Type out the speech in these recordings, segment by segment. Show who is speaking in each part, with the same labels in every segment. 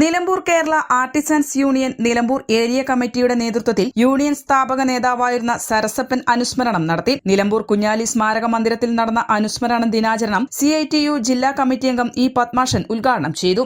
Speaker 1: Nilambur Kerala artisans union Nilambur area കമ്മിറ്റിയുടെ നേതൃത്വത്തിൽ union സ്ഥാപക നേതാവായിരുന്ന സരസപ്പൻ അനുസ്മരണം നടത്തി. നിലമ്പൂർ കുഞ്ഞാലി സ്മാരക മന്ദിരത്തിൽ നടന്ന അനുസ്മരണ ദിനാചരണം സി ഐ ടി യു ജില്ലാ കമ്മിറ്റി അംഗം ഇ പത്മാഷൻ ഉദ്ഘാടനം ചെയ്തു.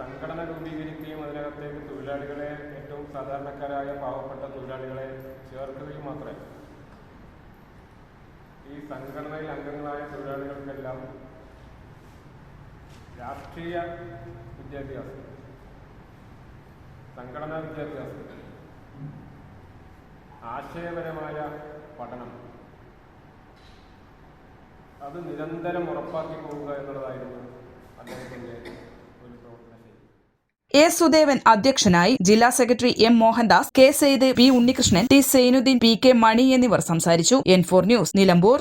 Speaker 2: സംഘടന രൂപീകരിക്കുകയും അതിനകത്തേക്ക് തൊഴിലാളികളെ ഏറ്റവും സാധാരണക്കാരായ പാവപ്പെട്ട തൊഴിലാളികളെ ചേർക്കുകയും മാത്രമേ ഈ സംഘടനയിൽ അംഗങ്ങളായ തൊഴിലാളികൾക്കെല്ലാം രാഷ്ട്രീയ വിദ്യാഭ്യാസം സംഘടനാ വിദ്യാഭ്യാസം ആശയപരമായ പഠനം അത് നിരന്തരം ഉറപ്പാക്കി പോവുക എന്നുള്ളതായിരുന്നു ശൈലി
Speaker 1: എ സുദേവൻ അധ്യക്ഷനായി ജില്ലാ secretary M Mohandas K Syed P Unnikrishnan T Sainuddin P K Mani എന്നിവർ സംസാരിച്ചു. N four news Nilambur.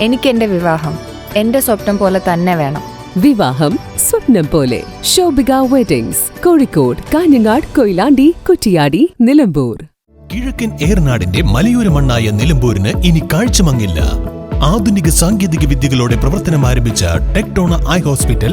Speaker 3: എനിക്ക് എന്റെ വിവാഹം എന്റെ സ്വപ്നം പോലെ തന്നെ വേണം.
Speaker 4: വിവാഹം സ്വപ്നം പോലെ. ശോഭിക വെഡിങ്സ് കോഴിക്കോട് കാഞ്ഞങ്ങാട് കൊയിലാണ്ടി കുറ്റിയാടി നിലമ്പൂർ.
Speaker 5: കിഴക്കൻ ഏർനാടിന്റെ മലയോര മണ്ണായ നിലമ്പൂരിന് ഇനി കാഴ്ചമങ്ങില്ല. ആധുനിക സാങ്കേതിക വിദ്യകളോടെ പ്രവർത്തനം ആരംഭിച്ച ടെക്ടോണ ഐ ഹോസ്പിറ്റൽ